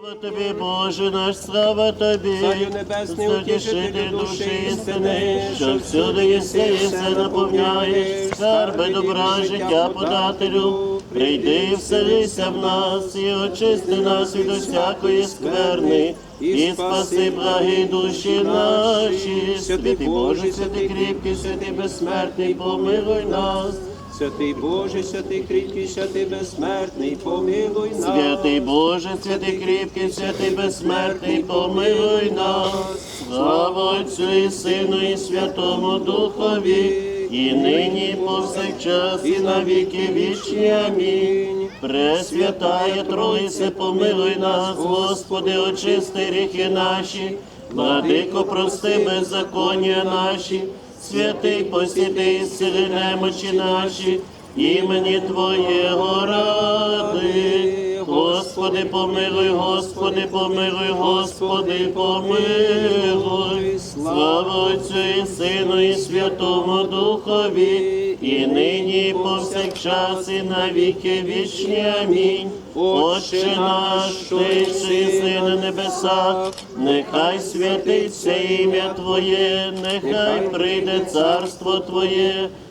Слава тобі, Боже наш, слава тобі, Царю небесний, утішителю душі істини, що всюди єси і все наповняєш, скарби добра життя подателю, прийди і вселися в нас, і очисти нас від усякої скверни, і спаси благі душі наші, святий Боже, святий кріпкий, святий безсмертний, помилуй нас. Святий Боже, святий кріпкий, святий безсмертний, помилуй нас. Святий Боже, святий кріпкий, святий безсмертний, помилуй нас. Слава Отцю і Сину, і Святому Духові, і нині, і повсякчас, і на віки вічні. Амінь. Пресвятає Троїце, помилуй нас, Господи, очисти гріхи наші, владико, прости беззаконня наші, святий посіти сили немочі наші, імені Твоєго ради. Господи, помилуй, Господи, помилуй, Господи, помилуй. Слава Отцю і Сину, і Святому Духові, і нині, і повсякчас, і на віки вічні. Амінь. Отче наш, ти си на небесах, нехай святиться ім'я Твоє, нехай прийде царство Твоє.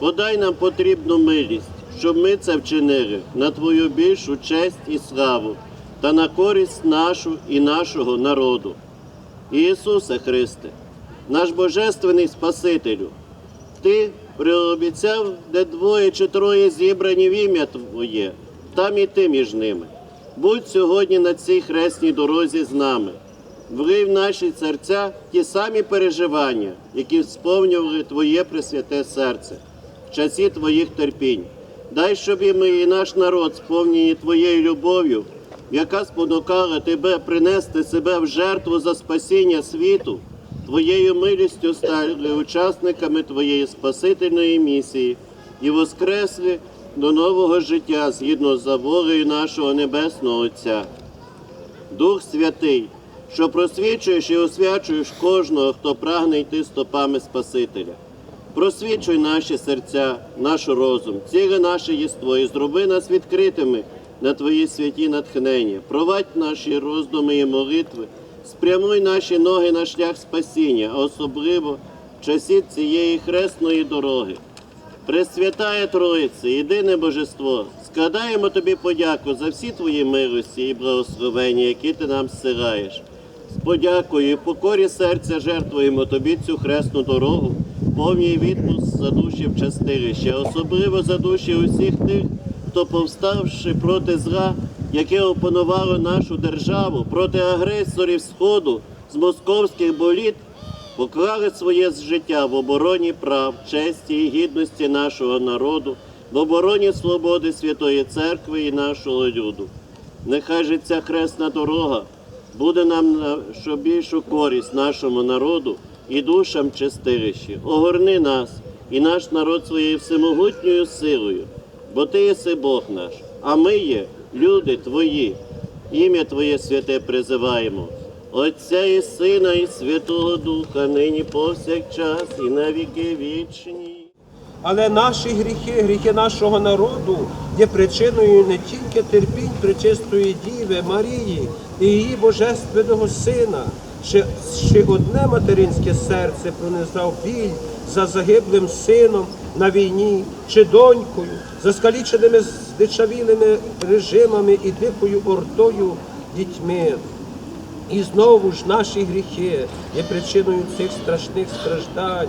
Подай нам потрібну милість, щоб ми це вчинили на Твою більшу честь і славу та на користь нашу і нашого народу. Ісусе Христе, наш Божественний Спасителю, Ти приобіцяв, де двоє чи троє зібрані в ім'я Твоє, там і ти між ними. Будь сьогодні на цій хресній дорозі з нами. Влий в наші серця ті самі переживання, які сповнювали Твоє пресвяте серце в часі Твоїх терпінь. Дай, щоб і ми, і наш народ сповнені Твоєю любов'ю, яка спонукала Тебе принести себе в жертву за спасіння світу, Твоєю милістю стали учасниками Твоєї спасительної місії і воскресли до нового життя згідно з волею нашого Небесного Отця. Дух Святий, що просвічуєш і освячуєш кожного, хто прагне йти стопами Спасителя. Просвічуй наші серця, наш розум, ціле наше єство і зроби нас відкритими на Твої святі натхнення. Провадь наші роздуми і молитви, спрямуй наші ноги на шлях спасіння, а особливо в часі цієї хресної дороги. Пресвятає Троїце, єдине Божество, складаємо тобі подяку за всі твої милості і благословення, які ти нам зсилаєш. З подякою і покорі серця жертвуємо тобі цю хресну дорогу, повній відпуск за душі в частилище, особливо за душі усіх тих, хто повставши проти зла, яке опанувало нашу державу, проти агресорів Сходу з московських боліт, поклали своє життя в обороні прав, честі і гідності нашого народу, в обороні свободи Святої Церкви і нашого люду. Нехай же ця хресна дорога буде нам на що більшу користь нашому народу і душам чистилищі. Огорни нас і наш народ своєю всемогутньою силою, бо Ти єси Бог наш, а ми є люди Твої. Ім'я Твоє святе призиваємо. Отця і Сина, і Святого Духа, нині повсякчас, і на віки вічні. Але наші гріхи, гріхи нашого народу є причиною не тільки терпінь пречистої Діви Марії і її Божественного Сина. Ще, ще одне материнське серце пронизав біль за загиблим сином на війні чи донькою, за скаліченими здичавілими режимами і дикою ортою дітьми. І знову ж наші гріхи є причиною цих страшних страждань.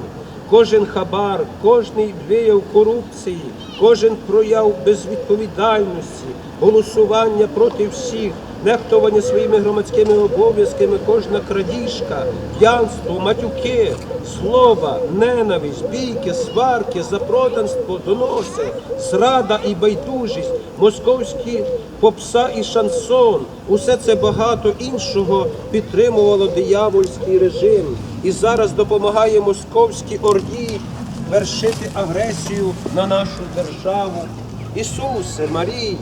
Кожен хабар, кожний вияв корупції, кожен прояв безвідповідальності, голосування проти всіх, нехтування своїми громадськими обов'язками, кожна крадіжка, п'янство, матюки, слова, ненависть, бійки, сварки, запроданство, доноси, зрада і байдужість, московські попса і шансон, усе це багато іншого підтримувало диявольський режим. І зараз допомагає московській орді вершити агресію на нашу державу. Ісусе, Маріє,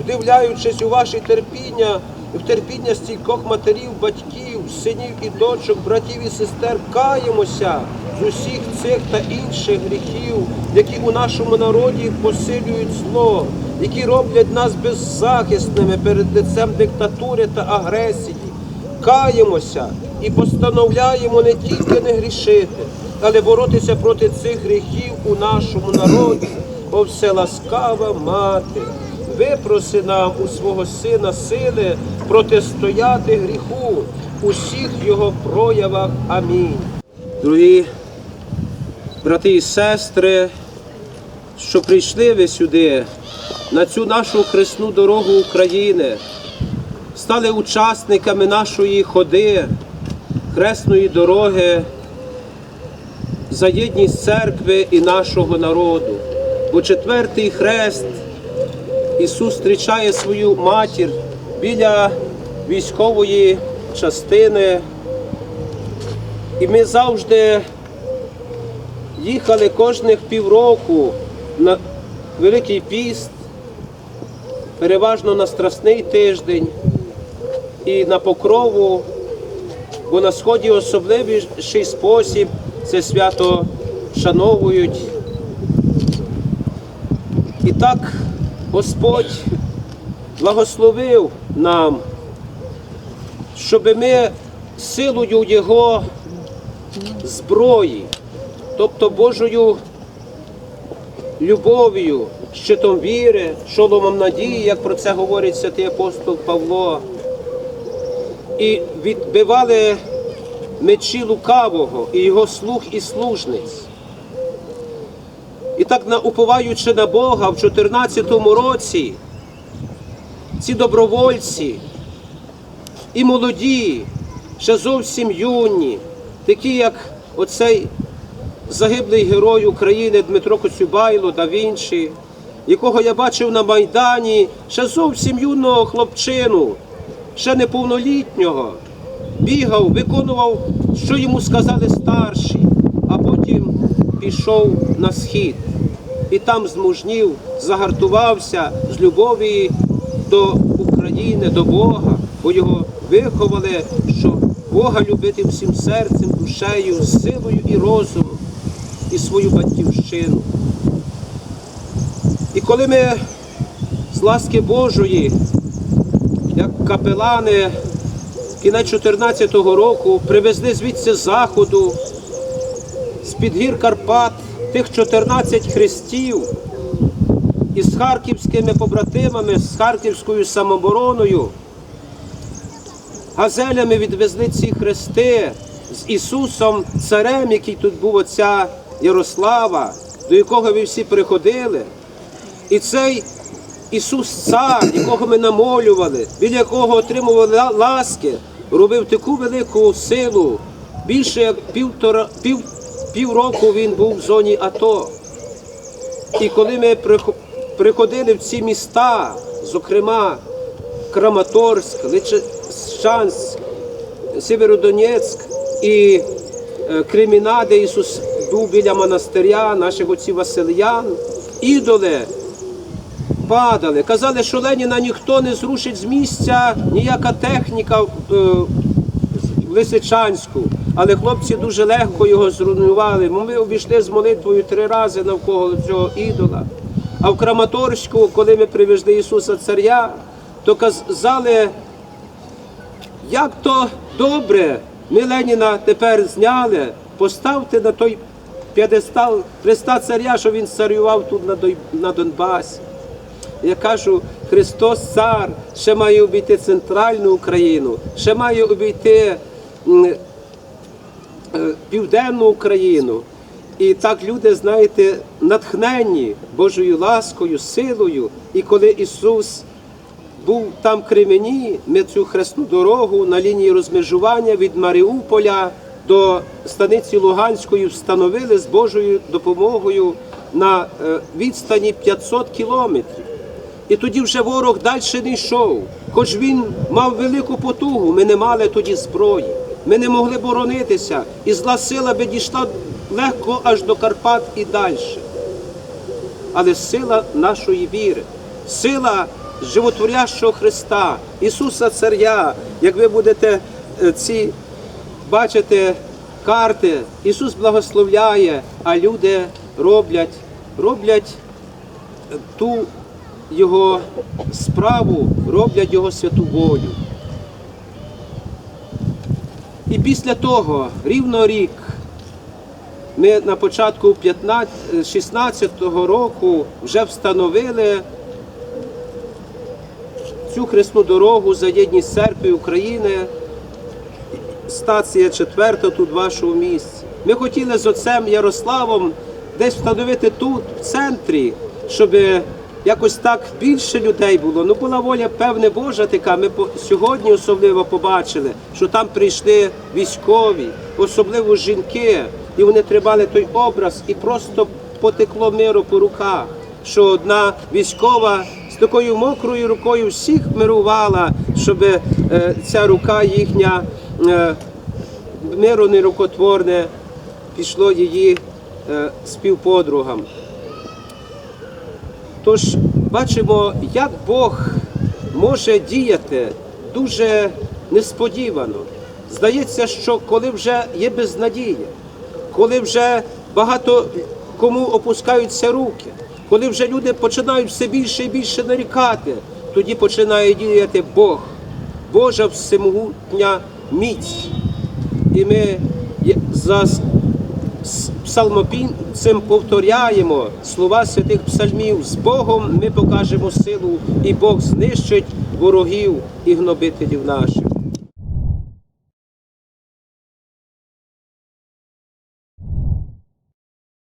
вдивляючись у ваше терпіння, в терпіння стількох матерів, батьків, синів і дочок, братів і сестер, каємося з усіх цих та інших гріхів, які у нашому народі посилюють зло, які роблять нас беззахисними перед лицем диктатури та агресії. Каємося і постановляємо не тільки не грішити, але боротися проти цих гріхів у нашому народі. О вселаскава мати, випроси нам у свого сина сили протистояти гріху у всіх його проявах. Амінь. Дорогі брати і сестри, що прийшли ви сюди, на цю нашу хресну дорогу України, стали учасниками нашої ходи, хресної дороги за єдність церкви і нашого народу. Бо четвертий хрест Ісус зустрічає свою матір біля військової частини. І ми завжди їхали кожних півроку на Великий піст, переважно на Страсний тиждень і на покрову, бо на сході особливіший спосіб це свято вшановують. Так Господь благословив нам, щоб ми силою Його зброї, тобто Божою любов'ю, щитом віри, шоломом надії, як про це говорить святий апостол Павло, і відбивали мечі лукавого і його слуг і служниць. І так, уповаючи на Бога в 14-му році, ці добровольці і молоді, ще зовсім юні, такі як оцей загиблий герой України Дмитро Коцюбайло да Вінчі, якого я бачив на Майдані, ще зовсім юного хлопчину, ще неповнолітнього, бігав, виконував, що йому сказали старші, пішов на схід. І там змужнів, загартувався з любові до України, до Бога, бо його виховали, що Бога любити всім серцем, душею, силою і розумом, і свою батьківщину. І коли ми з ласки Божої, як капелани, кінець 14-го року привезли звідси заходу, з-під гір Карпат, тих 14 хрестів із харківськими побратимами, з харківською самобороною. Газелями відвезли ці хрести з Ісусом Царем, який тут був отця Ярослава, до якого ви всі приходили. І цей Ісус Цар, якого ми намолювали, біля якого отримували ласки, робив таку велику силу. Більше як півтора, пів, півроку він був в зоні АТО. І коли ми приходили в ці міста, зокрема Краматорськ, Личанськ, Сєвєродонецьк і е, Креміна, де Ісус був біля монастиря, наших отців Васильян, ідоли падали. Казали, що Леніна ніхто не зрушить з місця, ніяка техніка е, в Лисичанську. Але хлопці дуже легко його зруйнували. Ми обійшли з молитвою три рази навколо цього ідола. А в Краматорську, коли ми привезли Ісуса Царя, то казали, як то добре, ми Леніна тепер зняли, поставте на той п'єдестал Христа Царя, що він царював тут на Донбасі. Я кажу, Христос Цар ще має обійти центральну Україну, ще має обійти південну Україну. І так люди, знаєте, натхненні Божою ласкою, силою. І коли Ісус був там в Кремені, ми цю хресну дорогу на лінії розмежування від Маріуполя до станиці Луганської встановили з Божою допомогою на е, відстані 500 кілометрів. І тоді вже ворог далі не йшов. Хоч він мав велику потугу, ми не мали тоді зброї. Ми не могли боронитися, і зла сила би дійшла легко аж до Карпат і далі. Але сила нашої віри, сила животворящого Христа, Ісуса Царя, як ви будете е, ці бачите карти, Ісус благословляє, а люди роблять, роблять ту його справу, роблять його святу волю. І після того, рівно рік, ми на початку 16-го року вже встановили цю хресну дорогу за єдність церкви України, стація четверта тут вашому місці. Ми хотіли з отцем Ярославом десь встановити тут, в центрі, щоб якось так більше людей було. Ну була воля певне Божа така. Ми сьогодні особливо побачили, що там прийшли військові, особливо жінки, і вони тримали той образ і просто потекло миру по руках. Що одна військова з такою мокрою рукою всіх мирувала, щоб е, ця рука їхня е, миру нерукотворне пішло її е, співподругам. Тож бачимо, як Бог може діяти дуже несподівано. Здається, що коли вже є безнадія, коли вже багато кому опускаються руки, коли вже люди починають все більше і більше нарікати, тоді починає діяти Бог, Божа всемогутня міць. І ми за псалмопівцем повторяємо слова святих псальмів. З Богом ми покажемо силу, і Бог знищить ворогів і гнобителів наших.